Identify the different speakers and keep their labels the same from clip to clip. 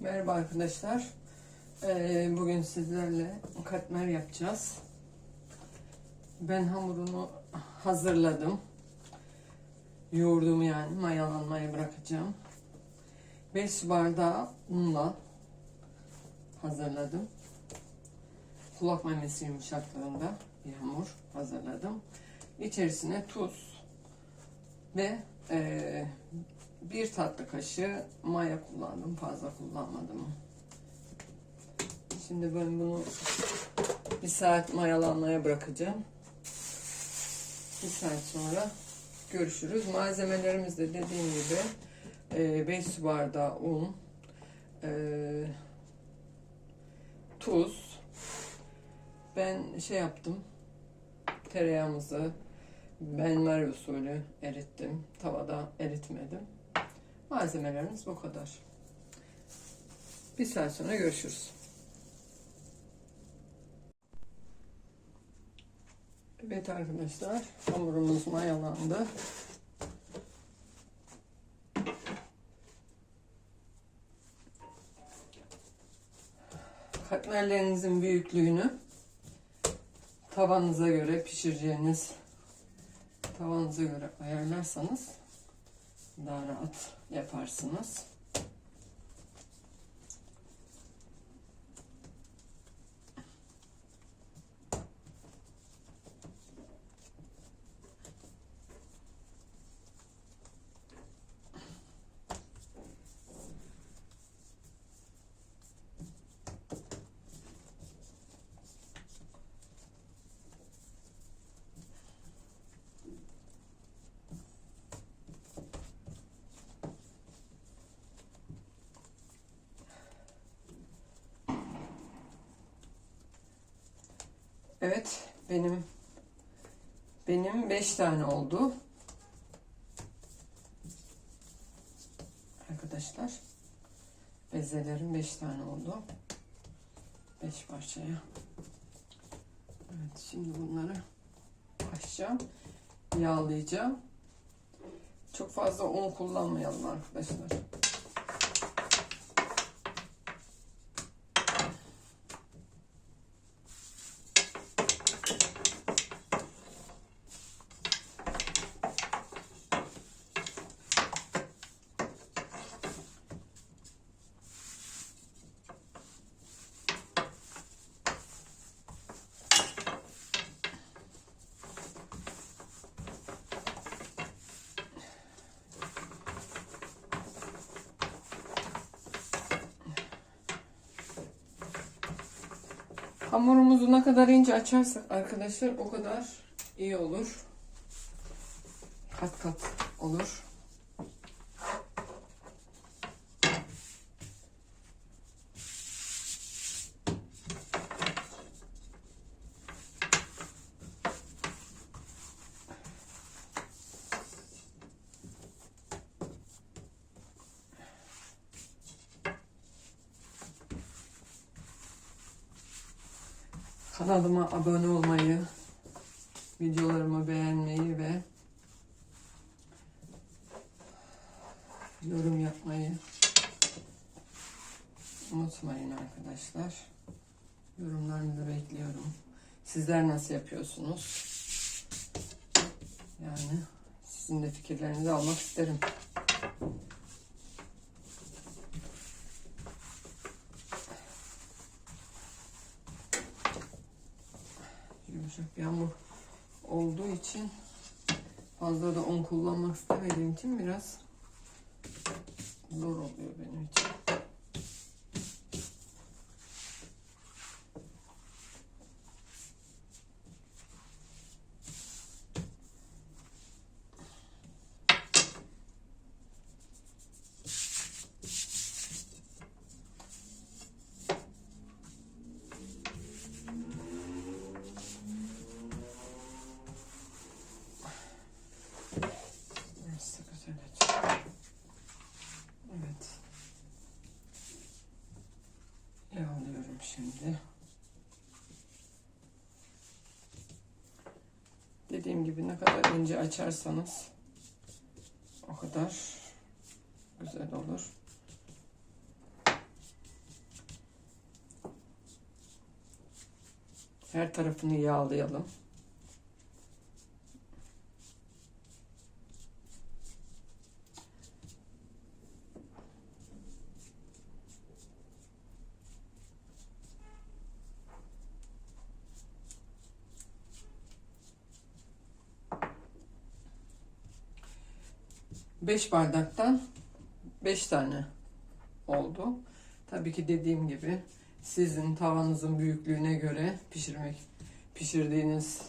Speaker 1: Merhaba arkadaşlar. Ee, bugün sizlerle katmer yapacağız. Ben hamurunu hazırladım. Yoğurduğumu yani mayalanmaya bırakacağım. 5 su bardağı unla hazırladım. Kulak memesi yumuşaklığında bir hamur hazırladım. İçerisine tuz ve eee bir tatlı kaşığı maya kullandım. Fazla kullanmadım. Şimdi ben bunu bir saat mayalanmaya bırakacağım. Bir saat sonra görüşürüz. Malzemelerimiz de dediğim gibi 5 su bardağı un, e, tuz. Ben şey yaptım. Tereyağımızı benmari usulü erittim. Tavada eritmedim. Malzemelerimiz bu kadar. Bir saat sonra görüşürüz. Evet arkadaşlar hamurumuz mayalandı. Katmerlerinizin büyüklüğünü tavanıza göre pişireceğiniz tavanıza göre ayarlarsanız daha rahat yaparsınız. Evet, benim benim 5 tane oldu. Arkadaşlar, bezelerim 5 tane oldu. 5 parçaya. Evet, şimdi bunları açacağım. Yağlayacağım. Çok fazla un kullanmayalım arkadaşlar. Hamurumuzu ne kadar ince açarsak arkadaşlar o kadar iyi olur. Kat kat olur. Kanalıma abone olmayı, videolarımı beğenmeyi ve yorum yapmayı unutmayın arkadaşlar. Yorumlarınızı bekliyorum. Sizler nasıl yapıyorsunuz? Yani sizin de fikirlerinizi almak isterim. yumuşak bir hamur olduğu için fazla da un kullanmak istemediğim için biraz zor oluyor benim için. dediğim gibi ne kadar ince açarsanız o kadar güzel olur. Her tarafını yağlayalım. Beş bardaktan beş tane oldu. Tabii ki dediğim gibi sizin tavanızın büyüklüğüne göre pişirmek pişirdiğiniz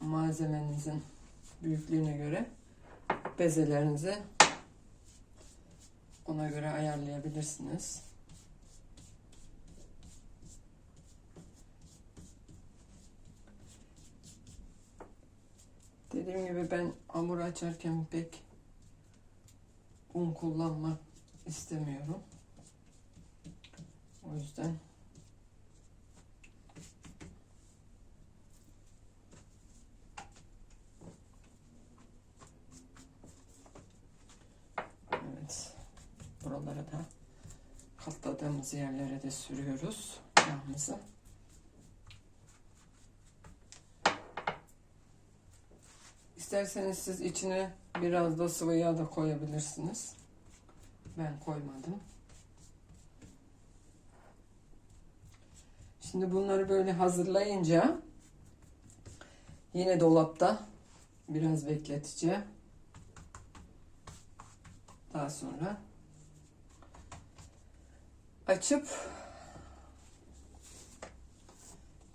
Speaker 1: malzemenizin büyüklüğüne göre bezelerinizi ona göre ayarlayabilirsiniz. Dediğim gibi ben hamur açarken pek un kullanmak istemiyorum. O yüzden Evet. Buralara da katladığımız yerlere de sürüyoruz yağımızı. İsterseniz siz içine biraz da sıvı yağ da koyabilirsiniz. Ben koymadım. Şimdi bunları böyle hazırlayınca yine dolapta biraz bekleteceğim. Daha sonra açıp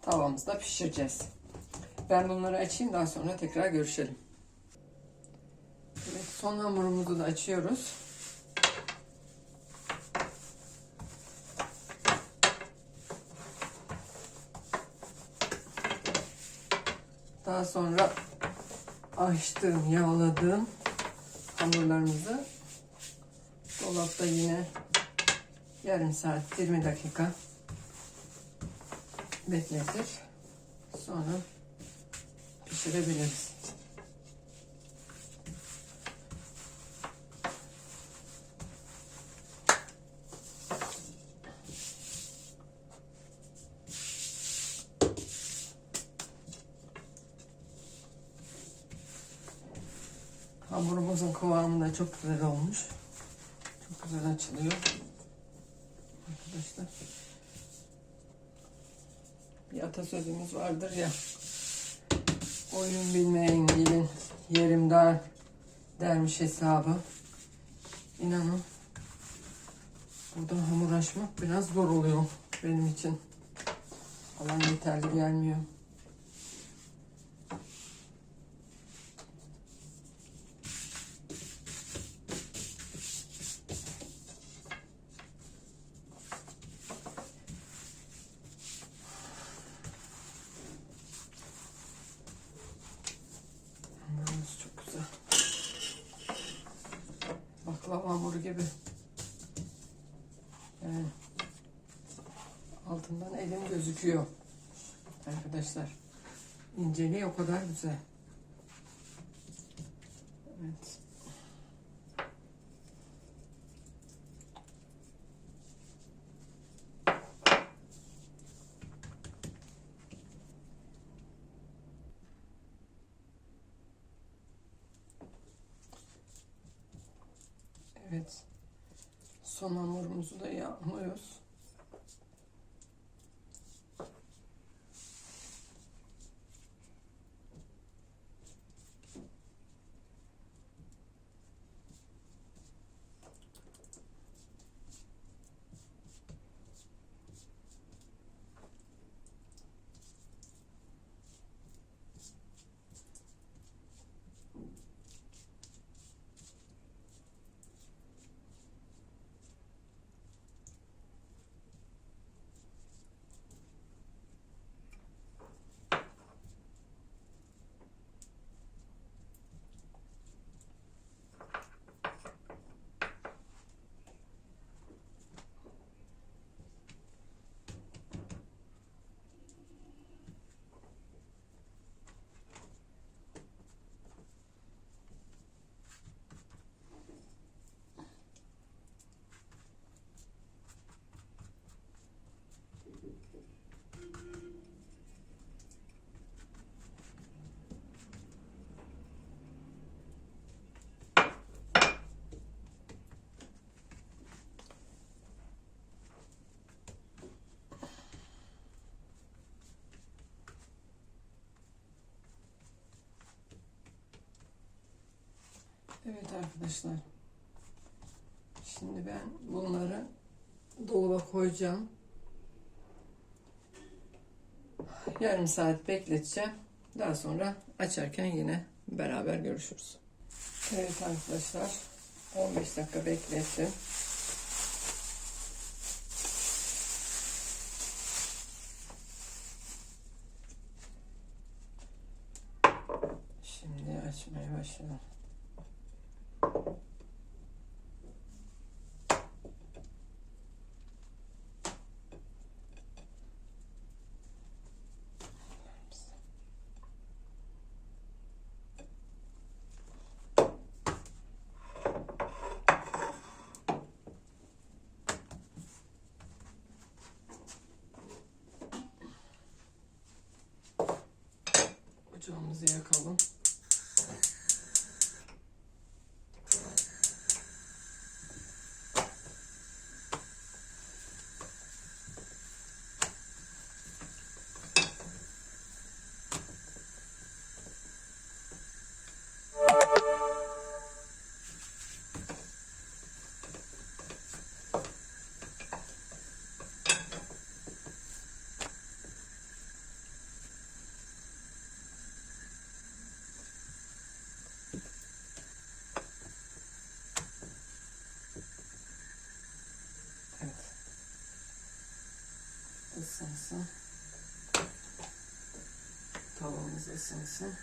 Speaker 1: tavamızda pişireceğiz. Ben bunları açayım daha sonra tekrar görüşelim. Son hamurumuzu da açıyoruz. Daha sonra açtığım, yağladığım hamurlarımızı dolapta yine yarım saat 20 dakika bekletir. Sonra pişirebiliriz. Kıvamı da çok güzel olmuş. Çok güzel açılıyor. Arkadaşlar. Bir atasözümüz vardır ya. Oyun bilmeyen gelin yerim dar dermiş hesabı. İnanın burada hamur açmak biraz zor oluyor benim için. Alan yeterli gelmiyor. Hamurumuz çok güzel. Baklava hamuru gibi. Yani altından elim gözüküyor. Arkadaşlar. İnceliği o kadar güzel. Evet. Evet arkadaşlar. Şimdi ben bunları dolaba koyacağım. Yarım saat bekleteceğim. Daha sonra açarken yine beraber görüşürüz. Evet arkadaşlar. 15 dakika beklettim. Şimdi açmaya başlayalım. Ocağımızı yakalım. Isınsın. Tavamız ısınsın.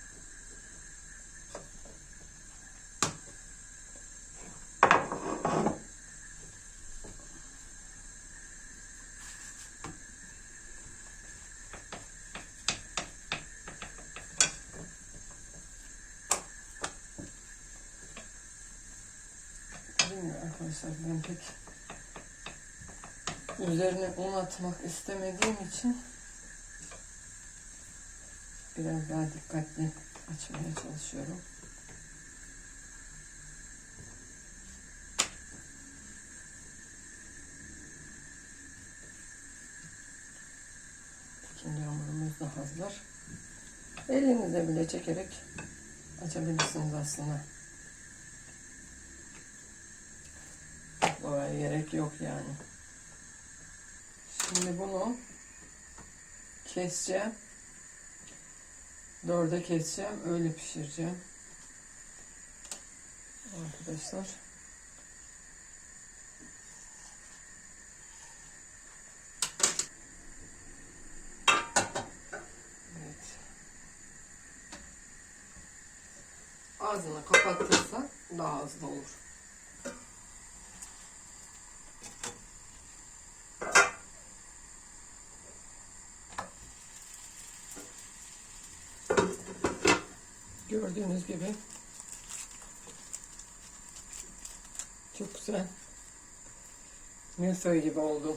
Speaker 1: Bilmiyorum arkadaşlar ben pek üzerine un atmak istemediğim için biraz daha dikkatli açmaya çalışıyorum. İkinci hamurumuz da hazır. Elinizle bile çekerek açabilirsiniz aslında. Oraya gerek yok yani. Şimdi bunu keseceğim. Dörde keseceğim. Öyle pişireceğim. Arkadaşlar. Evet. Ağzını kapatırsa daha hızlı olur. Gördüğünüz gibi çok güzel milföy gibi oldu.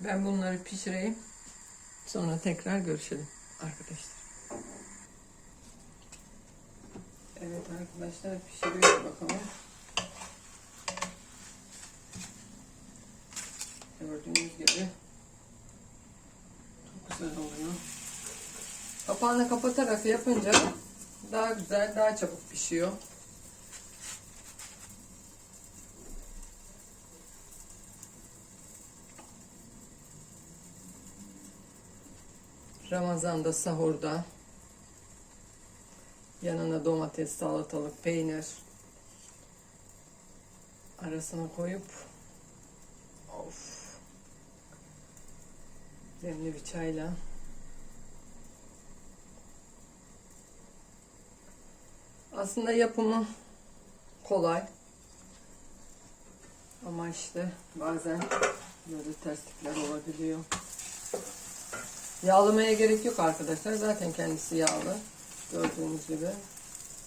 Speaker 1: Ben bunları pişireyim. Sonra tekrar görüşelim arkadaşlar. Evet arkadaşlar pişiriyor bakalım. Gördüğünüz gibi çok güzel oluyor. Kapağını kapatarak yapınca daha güzel, daha çabuk pişiyor. Ramazan'da sahurda. Yanına domates, salatalık, peynir. Arasına koyup of demli bir çayla. Aslında yapımı kolay. Ama işte bazen böyle terslikler olabiliyor. Yağlamaya gerek yok arkadaşlar. Zaten kendisi yağlı. Gördüğünüz gibi.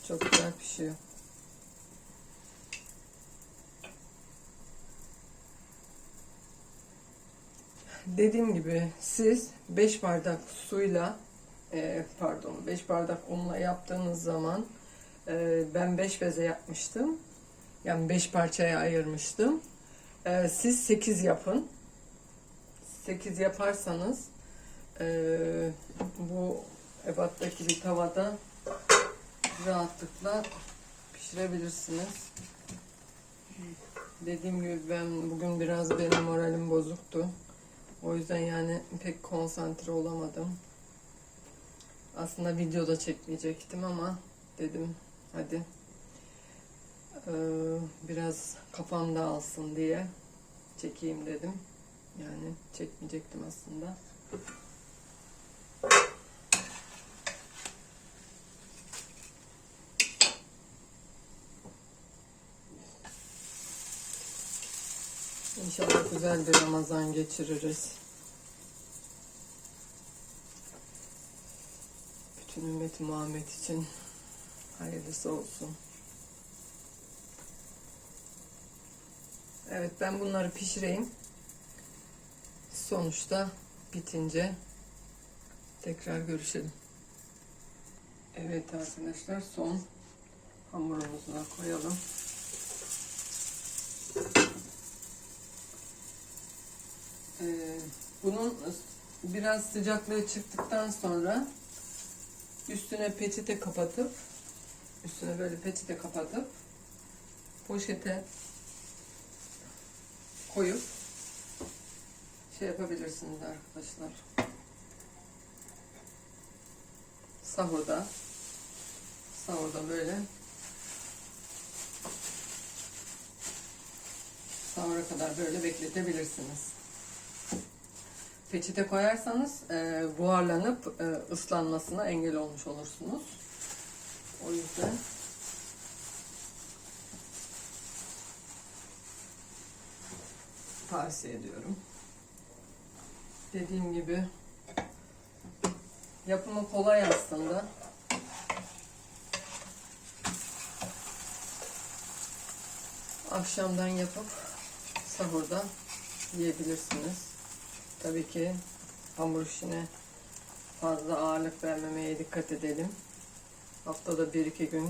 Speaker 1: Çok güzel pişiyor. Dediğim gibi siz 5 bardak suyla e, pardon 5 bardak unla yaptığınız zaman e, ben 5 beze yapmıştım. Yani 5 parçaya ayırmıştım. E, siz 8 yapın. 8 yaparsanız e, bu ebattaki bir tavada rahatlıkla pişirebilirsiniz. Dediğim gibi ben bugün biraz benim moralim bozuktu. O yüzden yani pek konsantre olamadım. Aslında videoda çekmeyecektim ama dedim hadi eee, biraz kafam dağılsın diye çekeyim dedim. Yani çekmeyecektim aslında. İnşallah güzel bir Ramazan geçiririz. Bütün ümmeti Muhammed için hayırlısı olsun. Evet ben bunları pişireyim. Sonuçta bitince tekrar görüşelim. Evet arkadaşlar son hamurumuzu da koyalım. Ee, bunun biraz sıcaklığı çıktıktan sonra üstüne peçete kapatıp üstüne böyle peçete kapatıp poşete koyup şey yapabilirsiniz arkadaşlar. Sahurda sahurda böyle sahura kadar böyle bekletebilirsiniz. Peçete koyarsanız e, buharlanıp e, ıslanmasına engel olmuş olursunuz. O yüzden tavsiye ediyorum. Dediğim gibi yapımı kolay aslında. Akşamdan yapıp sahurda yiyebilirsiniz. Tabii ki hamur işine fazla ağırlık vermemeye dikkat edelim. Haftada bir iki gün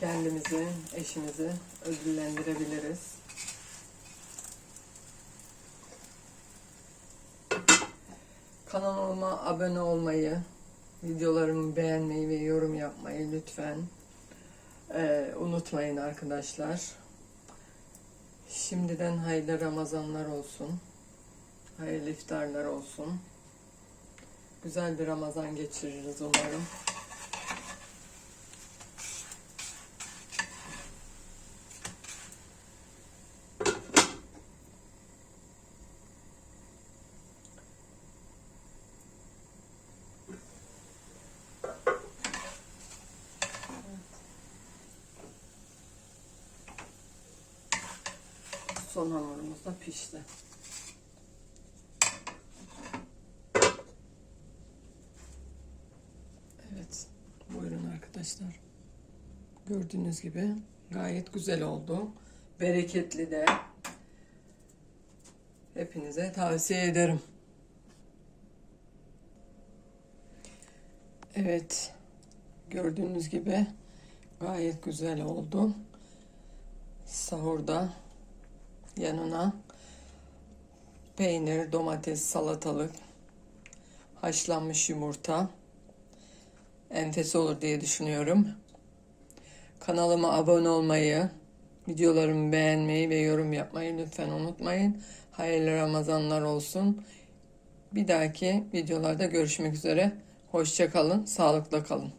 Speaker 1: kendimizi, eşimizi ödüllendirebiliriz. Kanalıma abone olmayı, videolarımı beğenmeyi ve yorum yapmayı lütfen eee, unutmayın arkadaşlar. Şimdiden hayırlı Ramazanlar olsun. Hayırlı iftarlar olsun. Güzel bir Ramazan geçiririz umarım. Son hamurumuz da pişti. Evet. Buyurun arkadaşlar. Gördüğünüz gibi gayet güzel oldu. Bereketli de. Hepinize tavsiye ederim. Evet. Gördüğünüz gibi gayet güzel oldu. Sahurda yanına peynir, domates, salatalık, haşlanmış yumurta enfes olur diye düşünüyorum. Kanalıma abone olmayı, videolarımı beğenmeyi ve yorum yapmayı lütfen unutmayın. Hayırlı Ramazanlar olsun. Bir dahaki videolarda görüşmek üzere. Hoşça kalın, sağlıkla kalın.